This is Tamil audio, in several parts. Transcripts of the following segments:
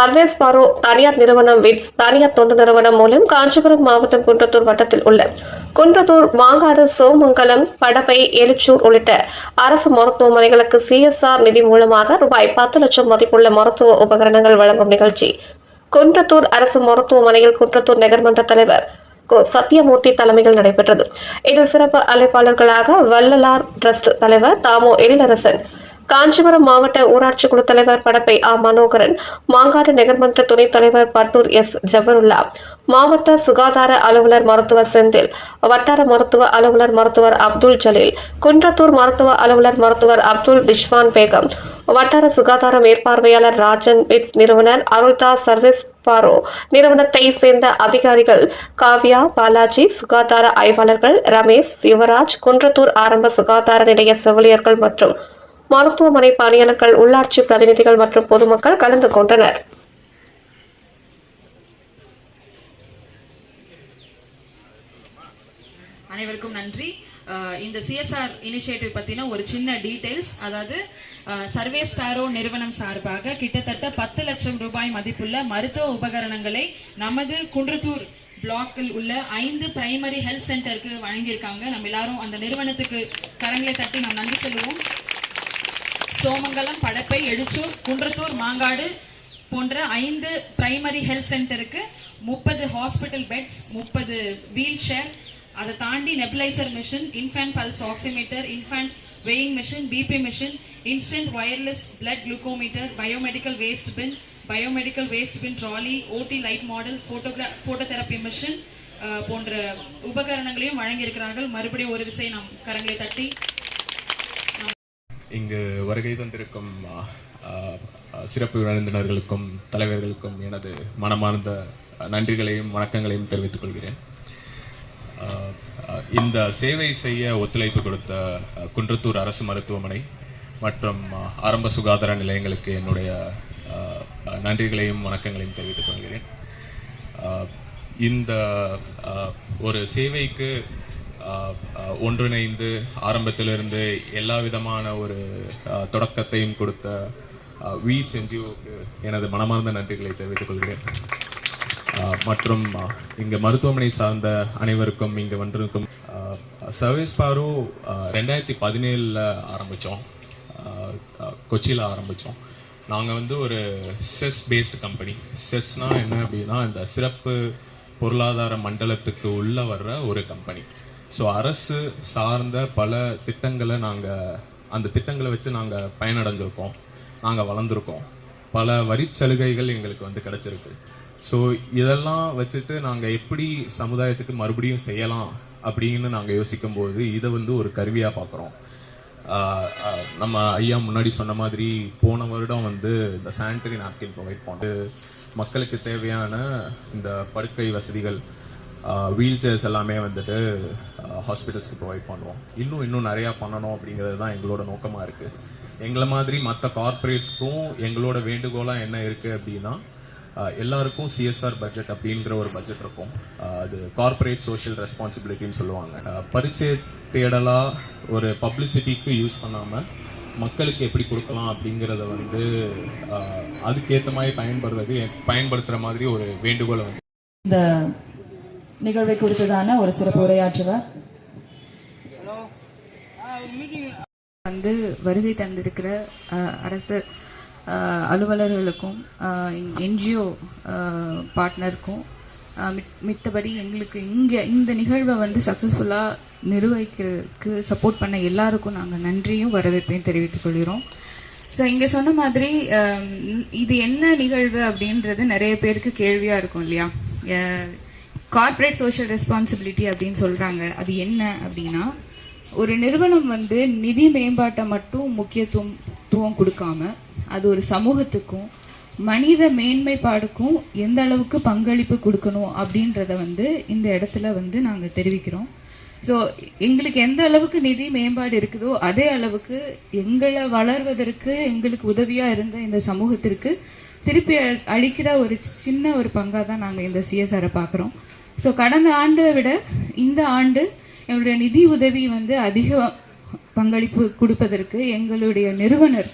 சர்வேஸ் பாரோ தனியார் நிறுவனம் விட்ஸ் தனியார் தொண்டு நிறுவனம் மூலம் காஞ்சிபுரம் மாவட்டம் குன்றத்தூர் வட்டத்தில் உள்ள குன்றத்தூர் மாங்காடு சோமங்கலம் படப்பை எலிச்சூர் உள்ளிட்ட அரசு மருத்துவமனைகளுக்கு சிஎஸ்ஆர் நிதி மூலமாக ரூபாய் பத்து லட்சம் மதிப்புள்ள மருத்துவ உபகரணங்கள் வழங்கும் நிகழ்ச்சி. குன்றத்தூர் அரசு மருத்துவமனையில் குன்றத்தூர் நகர்மன்ற தலைவர் கோ சத்யமூர்த்தி தலைமையில் நடைபெற்றது. இதில் சிறப்பு அழைப்பாளர்களாக வள்ளலார் ட்ரஸ்ட் தலைவர் தாமோ எழிலரசன் காஞ்சிபுரம் மாவட்ட ஊராட்சி குழு தலைவர் படப்பை ஆ. மனோகரன் மாங்காடு நகர்மன்ற துணைத் தலைவர் பட்டூர் எஸ். ஜபருல்லா மாவட்ட சுகாதார அலுவலர் மருத்துவர் செந்தில் வட்டார மருத்துவ அலுவலர் மருத்துவர் அப்துல் ஜலீல் குன்றத்தூர் மருத்துவ அலுவலர் மருத்துவர் அப்துல் பிஷ்வான் பேகம் வட்டார சுகாதார மேற்பார்வையாளர் ராஜன் பிட்ஸ் நிறுவனர் அருள்தாஸ் சர்வீஸ் பாரோ நிறுவனத்தை சேர்ந்த அதிகாரிகள் காவ்யா பாலாஜி சுகாதார ஆய்வாளர்கள் ரமேஷ் சிவராஜ் குன்றத்தூர் ஆரம்ப சுகாதார நிலைய செவிலியர்கள் மற்றும் மருத்துவமனை பணியாளர்கள் உள்ளாட்சி பிரதிநிதிகள் மற்றும் பொதுமக்கள் கலந்து கொண்டனர். அனைவருக்கும் நன்றி. இந்த சிஎஸ்ஆர் இனிஷியேட்டிவ் பத்தின ஒரு சின்ன டீடைல்ஸ் அதாவது சர்வே ஸ்பாரோ நிறுவனம் சார்பாக கிட்டத்தட்ட பத்து லட்சம் ரூபாய் மதிப்புள்ள மருத்துவ உபகரணங்களை நமது குன்றத்தூர் பிளாக்கில் உள்ள ஐந்து பிரைமரி ஹெல்த் சென்டருக்கு வழங்கியிருக்காங்க. நம்ம எல்லாரும் அந்த நிறுவனத்துக்கு கரங்களை தட்டி நாம் நன்றி சொல்லுவோம். சோமங்கலம் படப்பை எழுச்சூர் குன்றத்தூர் மாங்காடு போன்ற ஐந்து பிரைமரி ஹெல்த் சென்டருக்கு முப்பது ஹாஸ்பிட்டல் பெட்ஸ் முப்பது வீல் சேர் அதை தாண்டி nebulizer machine infant pulse oximeter infant weighing machine BP machine instant wireless blood glucometer biomedical waste bin biomedical waste bin trolley OT light model போட்டோகிரா phototherapy machine போன்ற உபகரணங்களையும் வழங்கியிருக்கிறார்கள். மறுபடியும் ஒரு விசை நாம் கரங்களை தட்டி இங்கு வருகை தந்திருக்கும் சிறப்பு விருந்தினர்களுக்கும் தலைவர்களுக்கும் எனது மனமார்ந்த நன்றிகளையும் வணக்கங்களையும் தெரிவித்துக் கொள்கிறேன். இந்த சேவை செய்ய ஒத்துழைப்பு கொடுத்த குன்றத்தூர் அரசு மருத்துவமனை மற்றும் ஆரம்ப சுகாதார நிலையங்களுக்கு என்னுடைய நன்றிகளையும் வணக்கங்களையும் தெரிவித்துக் கொள்கிறேன். இந்த ஒரு சேவைக்கு ஒன்றிணைந்து ஆரம்பத்திலிருந்து எல்லா விதமான ஒரு தொடக்கத்தையும் கொடுத்த வீட்ஸ் என்ஜிஓக்கு எனது மனமார்ந்த நன்றிகளை தெரிவித்துக் கொள்கிறேன். மற்றும் ஆ, இங்க மருத்துவமனை சார்ந்த அனைவருக்கும் இங்க வந்திருக்கும் சர்வீஸ் பாரு ரெண்டாயிரத்தி பதினேழுல ஆரம்பிச்சோம். கொச்சியில் ஆரம்பித்தோம் நாங்கள் ஆரம்பிச்சோம். வந்து ஒரு செஸ் பேஸ்டு கம்பெனி. செஸ்னா என்ன அப்படின்னா இந்த சிறப்பு பொருளாதார மண்டலத்துக்கு உள்ள வர்ற ஒரு கம்பெனி. ஸோ அரசு சார்ந்த பல திட்டங்களை நாங்கள் அந்த திட்டங்களை வச்சு நாங்கள் பயனடைஞ்சிருக்கோம். நாங்கள் வளர்ந்துருக்கோம். பல வரி சலுகைகள் எங்களுக்கு வந்து கிடைச்சிருக்கு. ஸோ இதெல்லாம் வச்சுட்டு நாங்கள் எப்படி சமுதாயத்துக்கு மறுபடியும் செய்யலாம் அப்படின்னு நாங்கள் யோசிக்கும் போது இதை வந்து ஒரு கருவியாக பார்க்குறோம் நம்ம ஐயா முன்னாடி சொன்ன மாதிரி போன வருடம் வந்து இந்த சானிட்டரி நாப்கின் ப்ரொவைட் பண்ணது மக்களுக்கு தேவையான இந்த படுக்கை வசதிகள் வீல் சேர்ஸ் எல்லாமே வந்துட்டு ஹாஸ்பிட்டல்ஸ்க்கு ப்ரொவைட் பண்ணுவோம். இன்னும் இன்னும் நிறையா பண்ணணும் அப்படிங்கிறது தான் எங்களோட நோக்கமாக இருக்குது எங்களை மாதிரி மற்ற கார்ப்பரேட்ஸ்க்கும் எங்களோட வேண்டுகோளாக என்ன இருக்குது அப்படின்னா எல்லாருக்கும் சிஎஸ்ஆர் பட்ஜெட் அப்படின்ற ஒரு பட்ஜெட் இருக்கும். அது கார்ப்பரேட் சோஷியல் ரெஸ்பான்சிபிலிட்டின்னு சொல்லுவாங்க. பரிச்சை தேடலாக ஒரு பப்ளிசிட்டிக்கு யூஸ் பண்ணாமல் மக்களுக்கு எப்படி கொடுக்கலாம் அப்படிங்கிறத வந்து அதுக்கேற்ற மாதிரி பயன்படுறது பயன்படுத்துகிற மாதிரி ஒரு வேண்டுகோளை வந்து இந்த நிகழ்வை குறித்ததான ஒரு சிறப்பு உரையாற்றுவர். வந்து வருகை தந்திருக்கிற அரசு அலுவலர்களுக்கும் என்ஜிஓ பார்ட்னருக்கும் மித்தபடி எங்களுக்கு இங்கே இந்த நிகழ்வை வந்து சக்ஸஸ்ஃபுல்லாக நிர்வகிக்கிறதுக்கு சப்போர்ட் பண்ண எல்லாருக்கும் நாங்கள் நன்றியும் வரவேற்பையும் தெரிவித்துக் கொள்கிறோம். ஸோ இங்கே சொன்ன மாதிரி இது என்ன நிகழ்வு அப்படின்றது நிறைய பேருக்கு கேள்வியாக இருக்கும் இல்லையா? கார்ப்பரேட் சோஷியல் ரெஸ்பான்சிபிலிட்டி அப்படின்னு சொல்கிறாங்க அது என்ன அப்படின்னா ஒரு நிறுவனம் வந்து நிதி மேம்பாட்டை மட்டும் முக்கியத்துவம் கொடுக்காம அது ஒரு சமூகத்துக்கும் மனித மேன்மைப்பாடுக்கும் எந்த அளவுக்கு பங்களிப்பு கொடுக்கணும் அப்படின்றத வந்து இந்த இடத்துல வந்து நாங்கள் தெரிவிக்கிறோம். ஸோ எங்களுக்கு எந்த அளவுக்கு நிதி மேம்பாடு இருக்குதோ அதே அளவுக்கு எங்களை வளர்வதற்கு எங்களுக்கு உதவியாக இருந்த இந்த சமூகத்திற்கு திருப்பி அளிக்கிற ஒரு சின்ன ஒரு பங்காக தான் நாங்கள் இந்த சிஎஸ்ஆரை பார்க்குறோம். ஸோ கடந்த ஆண்டை விட இந்த ஆண்டு எங்களுடைய நிதி உதவி வந்து அதிக பங்களிப்பு கொடுப்பதற்கு எங்களுடைய நிறுவனர்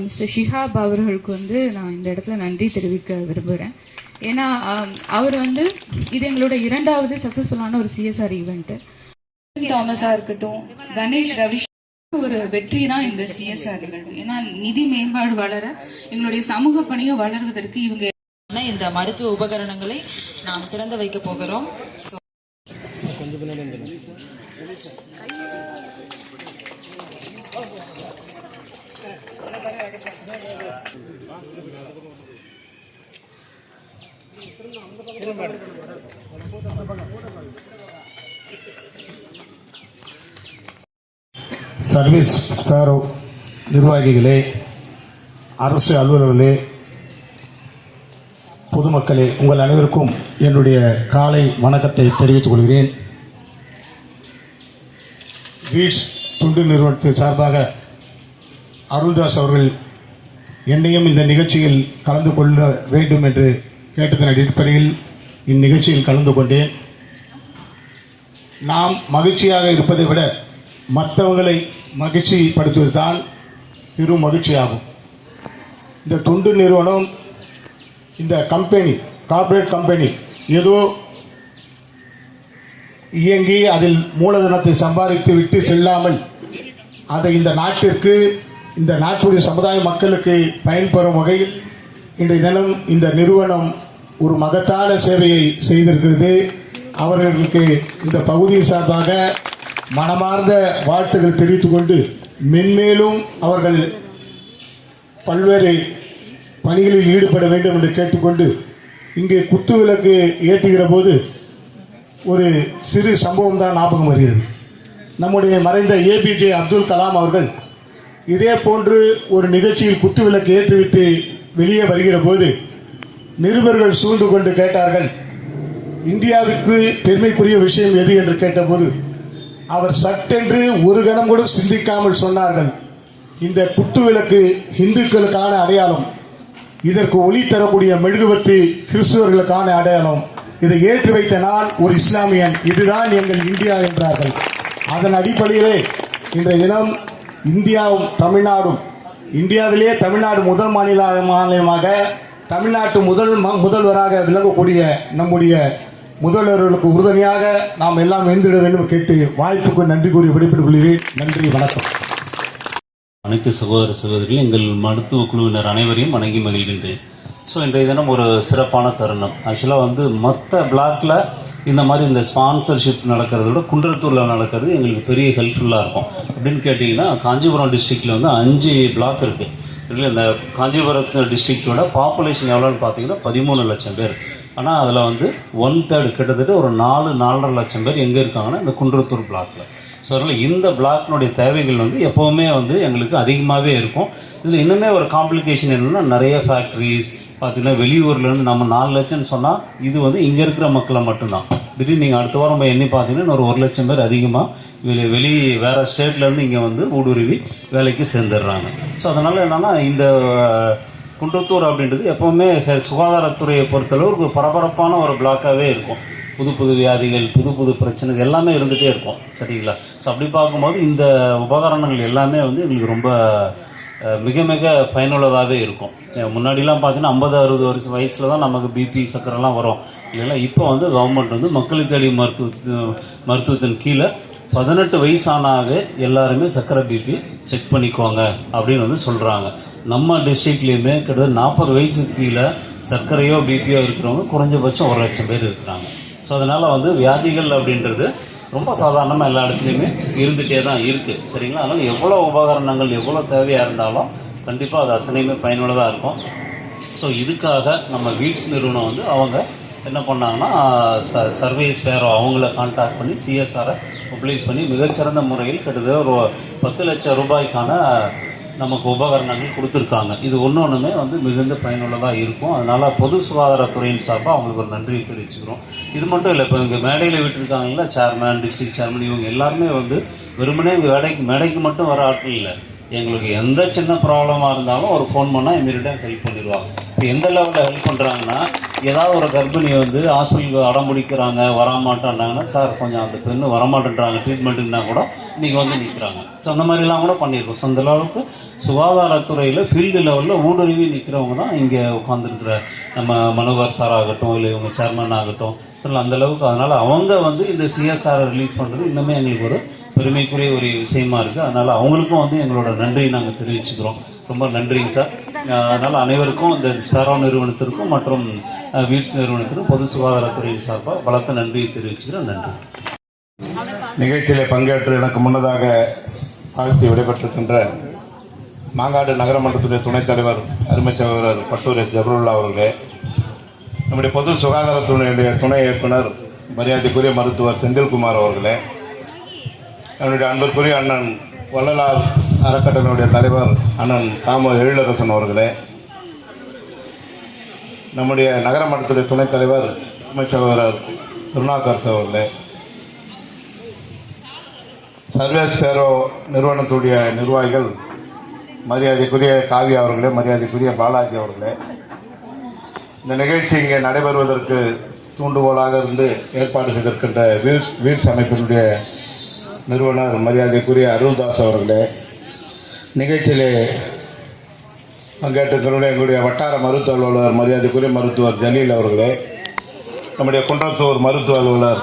மிஸ்டர் ஷிஹாப் அவர்களுக்கு வந்து நான் இந்த இடத்துல நன்றி தெரிவிக்க விரும்புகிறேன் ஏன்னா அவர் வந்து இது எங்களோட இரண்டாவது சக்ஸஸ்ஃபுல்லான ஒரு சிஎஸ்ஆர் ஈவெண்ட்டு தாமஸாக இருக்கட்டும் கணேஷ் ரவி ஒரு வெற்றி தான் இந்த சிஎஸ்ஆர் நிகழ்வு ஏன்னா நிதி மேம்பாடு வளர எங்களுடைய சமூக பணியும் வளர்வதற்கு இவங்க இந்த மருத்துவ உபகரணங்களை நாம் திறந்து வைக்க போகிறோம். சர்வீஸ் ஸ்டாரோ நிர்வாகிகளே அரசு அலுவலர்களே பொதுமக்களே உங்கள் அனைவருக்கும் என்னுடைய காலை வணக்கத்தை தெரிவித்துக் கொள்கிறேன். வீட்ஸ் தொண்டு நிறுவனத்தின் சார்பாக அருள்தாஸ் அவர்கள் என்னையும் இந்த நிகழ்ச்சியில் கலந்து கொள்ள வேண்டும் என்று கேட்டதன் அடிப்படையில் இந்நிகழ்ச்சியில் கலந்து கொண்டேன். நாம் மகிழ்ச்சியாக இருப்பதை விட மற்றவங்களை மகிழ்ச்சிப்படுத்துவதுதான் பெரும் மகிழ்ச்சியாகும். இந்த தொண்டு நிறுவனம் இந்த கம்பெனி கார்ப்பரேட் கம்பெனி ஏதோ இயங்கி அதில் மூலதனத்தை சம்பாதித்து விட்டு செல்லாமல் அதை இந்த நாட்டிற்கு இந்த நாட்டுடைய சமுதாய மக்களுக்கு பயன்பெறும் வகையில் இன்றைய தினம் இந்த நிறுவனம் ஒரு மகத்தான சேவையை செய்திருக்கிறது. அவர்களுக்கு இந்த பகுதியின் சார்பாக மனமார்ந்த வாழ்த்துக்கள் தெரிவித்துக் கொண்டு மென்மேலும் அவர்கள் பல்வேறு பணிகளில் ஈடுபட வேண்டும் என்று கேட்டுக்கொண்டு இங்கே குத்து விளக்கு ஏற்றுகிற போது ஒரு சிறு சம்பவம் தான் ஞாபகம் வருகிறது. நம்முடைய மறைந்த ஏபிஜே அப்துல் கலாம் அவர்கள் இதே போன்று ஒரு நிகழ்ச்சியில் குத்து விளக்கு ஏற்றுவிட்டு வெளியே வருகிற போது நிருபர்கள் சூழ்ந்து கொண்டு கேட்டார்கள் இந்தியாவிற்கு பெருமைக்குரிய விஷயம் எது? என்று கேட்டபோது அவர் சட்டென்று ஒரு கணம் கூட சிந்திக்காமல் சொன்னார்கள். இந்த குத்து விளக்கு இந்துக்களுக்கான அடையாளம். இதற்கு ஒளி தரக்கூடிய மெழுகுவர்த்தி கிறிஸ்துவர்களுக்கான அடையாளம். இதை ஏற்றி வைத்த நான் ஒரு இஸ்லாமியன். இதுதான் எங்கள் இந்தியா என்றார்கள். அதன் அடிப்படையிலே இன்றைய தினம் இந்தியாவும் தமிழ்நாடும் இந்தியாவிலே தமிழ்நாடு முதல் மாநில மாநிலமாக தமிழ்நாட்டு முதல் முதல்வராக விளங்கக்கூடிய நம்முடைய முதல்வர்களுக்கு உறுதுணையாக நாம் எல்லாம் எழுந்திட வேண்டும் கேட்டு வாய்ப்புக்கு நன்றி கூறி விடைபெற்றுக் கொள்கிறேன். நன்றி வணக்கம். அனைத்து சகோதர சகோதரிகள் எங்கள் மருத்துவ குழுவினர் அனைவரையும் வணங்கி மகிழ்கின்றேன். ஸோ இன்றைய தினம் ஒரு சிறப்பான தருணம். ஆக்சுவலாக வந்து மற்ற பிளாக்ல இந்த மாதிரி இந்த ஸ்பான்சர்ஷிப் நடக்கிறத விட குன்றத்தூரில் நடக்கிறது எங்களுக்கு பெரிய ஹெல்ப்ஃபுல்லாக இருக்கும். அப்படின்னு கேட்டிங்கன்னா காஞ்சிபுரம் டிஸ்ட்ரிக்டில் வந்து அஞ்சு பிளாக் இருக்குது இல்லை இந்த காஞ்சிபுரம் டிஸ்ட்ரிக்டோட பாப்புலேஷன் எவ்வளோன்னு பார்த்தீங்கன்னா பதிமூணு லட்சம் பேர். ஆனால் அதில் வந்து ஒன் தேர்ட் கிட்டத்தட்ட ஒரு நாலு நாலரை லட்சம் பேர் எங்கே இருக்காங்கன்னா இந்த குன்றத்தூர் பிளாக்கில் ஸோ அதனால் இந்த பிளாக்னுடைய தேவைகள் வந்து எப்போவுமே வந்து எங்களுக்கு அதிகமாகவே இருக்கும். இதில் இன்னுமே ஒரு காம்ப்ளிகேஷன் என்னென்னா நிறைய ஃபேக்ட்ரிஸ் பார்த்தீங்கன்னா வெளியூர்லேருந்து நம்ம நாலு லட்சம்னு சொன்னால் இது வந்து இங்கே இருக்கிற மக்களை மட்டும்தான். திடீர்னு நீங்கள் அடுத்த வாரம் போய் எண்ணி பார்த்தீங்கன்னா ஒரு ஒரு லட்சம் பேர் அதிகமாக வெளி வெளி வேறு ஸ்டேட்லேருந்து இங்கே வந்து ஊடுருவி வேலைக்கு சேர்ந்துடுறாங்க. ஸோ அதனால் என்னென்னா இந்த குண்டத்தூர் குன்றத்தூர் அப்படின்றது எப்போவுமே சுகாதாரத்துறையை பொறுத்தளவு ஒரு பரபரப்பான ஒரு பிளாக்காகவே இருக்கும். புது புது வியாதிகள் புது புது பிரச்சனைகள் எல்லாமே இருந்துகிட்டே இருக்கும். சரிங்களா? ஸோ அப்படி பார்க்கும்போது இந்த உபகரணங்கள் எல்லாமே வந்து எங்களுக்கு ரொம்ப மிக மிக பயனுள்ளதாகவே இருக்கும். முன்னாடிலாம் பார்த்தீங்கன்னா ஐம்பது அறுபது வருஷம் வயசில் தான் நமக்கு பிபி சக்கரெல்லாம் வரும். இல்லைங்களா? இப்போ வந்து கவர்மெண்ட் வந்து மக்களுக்கு அடி மருத்துவ மருத்துவத்தின் கீழே பதினெட்டு வயசானாவே எல்லாருமே சக்கரை பிபி செக் பண்ணிக்கோங்க அப்படின்னு வந்து சொல்கிறாங்க நம்ம டிஸ்ட்ரிக்ட்லேயுமே கிட்டத்தட்ட நாற்பது வயசுக்கு கீழே சர்க்கரையோ பிபியோ இருக்கிறவங்க குறைஞ்சபட்சம் ஒரு லட்சம் பேர் இருக்கிறாங்க. ஸோ அதனால் வந்து வியாதிகள் அப்படின்றது ரொம்ப சாதாரணமாக எல்லா இடத்துலையுமே இருந்துகிட்டே தான் இருக்குது சரிங்களா? அதனால் எவ்வளோ உபகரணங்கள் எவ்வளோ தேவையாக இருந்தாலும் கண்டிப்பாக அது அத்தனையுமே பயனுள்ளதாக இருக்கும். ஸோ இதுக்காக நம்ம வீட்ஸ் நிறுவனம் வந்து அவங்க என்ன பண்ணாங்கன்னா ச சர்வீஸ் பேரோ அவங்கள கான்டாக்ட் பண்ணி சிஎஸ்ஆரை மொபிலைஸ் பண்ணி மிகச்சிறந்த முறையில் கிட்டத்தட்ட ஒரு பத்து லட்சம் ரூபாய்க்கான நமக்கு உபகரணங்கள் கொடுத்துருக்காங்க. இது ஒன்று ஒன்றுமே வந்து மிகுந்த பயனுள்ளதாக இருக்கும். அதனால் பொது சுகாதாரத்துறையின் சார்பாக அவங்களுக்கு ஒரு நன்றியை தெரிவிச்சுக்கிறோம். இது மட்டும் இல்லை இப்போ இங்கே மேடையில் விட்டுருக்காங்கல்ல சேர்மேன் டிஸ்ட்ரிக்ட் சேர்மன் இவங்க எல்லாருமே வந்து வெறுமனே இங்கே வேலைக்கு மேடைக்கு மட்டும் வர ஆட்கள் இல்லை. எங்களுக்கு எந்த சின்ன ப்ராப்ளமாக இருந்தாலும் ஒரு ஃபோன் பண்ணால் இமீடியட்டாக ஹெல்ப் பண்ணிடுவாங்க. இப்போ எந்த லெவலில் ஹெல்ப் பண்ணுறாங்கன்னா ஏதாவது ஒரு கர்ப்பிணி வந்து ஹாஸ்பிட்டலுக்கு அடம் பிடிக்கிறாங்க வரமாட்டான்றாங்கன்னா சார் கொஞ்சம் அந்த பெண்ணு வரமாட்டேன்றாங்க ட்ரீட்மெண்ட்டுன்னா கூட நீங்கள் வந்து நிற்கிறாங்க ஸோ அந்த மாதிரிலாம் கூட பண்ணியிருக்கோம். ஸோ அந்த அளவுக்கு சுகாதாரத்துறையில் ஃபீல்டு லெவலில் ஊடுருவி நிற்கிறவங்க தான் இங்கே உட்காந்துருக்கிற நம்ம மனோகர் சார் ஆகட்டும் இல்லை இவங்க சேர்மன் ஆகட்டும். ஸோ அந்த அளவுக்கு. அதனால் அவங்க வந்து இந்த சிஎஸ்ஆரை ரிலீஸ் பண்ணுறது இன்னுமே எங்களுக்கு ஒரு பெருமைக்குரிய ஒரு விஷயமா இருக்குது அதனால் அவங்களுக்கும் வந்து எங்களோட நன்றியை நாங்கள் தெரிவிச்சுக்கிறோம். ரொம்ப நன்றிங்க சார் அதனால் அனைவருக்கும் இந்த ஸ்பேரோ நிறுவனத்திற்கும் மற்றும் வீட்ஸ் நிறுவனத்திற்கும் பொது சுகாதாரத்துறையின் சார்பாக பலத்த நன்றியை தெரிவிச்சுக்கிறேன் நன்றி. நிகழ்ச்சியிலே பங்கேற்று எனக்கு முன்னதாக வாழ்த்தி விடைபெற்றிருக்கின்ற மாங்காடு நகரமன்றத்துடைய துணைத் தலைவர் அருமை சகோதரர் பட்டூர் ஜபருல்லா அவர்களே நம்முடைய பொது சுகாதாரத்துறையுடைய துணை இயக்குனர் மரியாதைக்குரிய மருத்துவர் செந்தில்குமார் அவர்களே என்னுடைய அன்பிற்குரிய அண்ணன் வள்ளலார் அறக்கட்டளையுடைய தலைவர் அண்ணன் தாமோ எழிலரசன் அவர்களே நம்முடைய நகரமன்றத்துடைய துணைத் தலைவர் அருமை சகோதரர் திருநாக்கரசு அவர்களே சர்வேஸ் பேரோ நிறுவனத்துடைய நிர்வாகிகள் மரியாதைக்குரிய காவியா அவர்களே மரியாதைக்குரிய பாலாஜி அவர்களே இந்த நிகழ்ச்சி இங்கே நடைபெறுவதற்கு தூண்டுகோலாக இருந்து ஏற்பாடு செய்திருக்கின்ற வீட்ஸ் வீட் அமைப்பினுடைய நிறுவனர் மரியாதைக்குரிய அருள்தாஸ் அவர்களே நிகழ்ச்சியிலே பங்கேற்றிருக்கிற எங்களுடைய வட்டார மருத்துவ அலுவலர் மரியாதைக்குரிய மருத்துவர் ஜலீல் அவர்களே நம்முடைய குன்றத்தூர் மருத்துவ அலுவலர்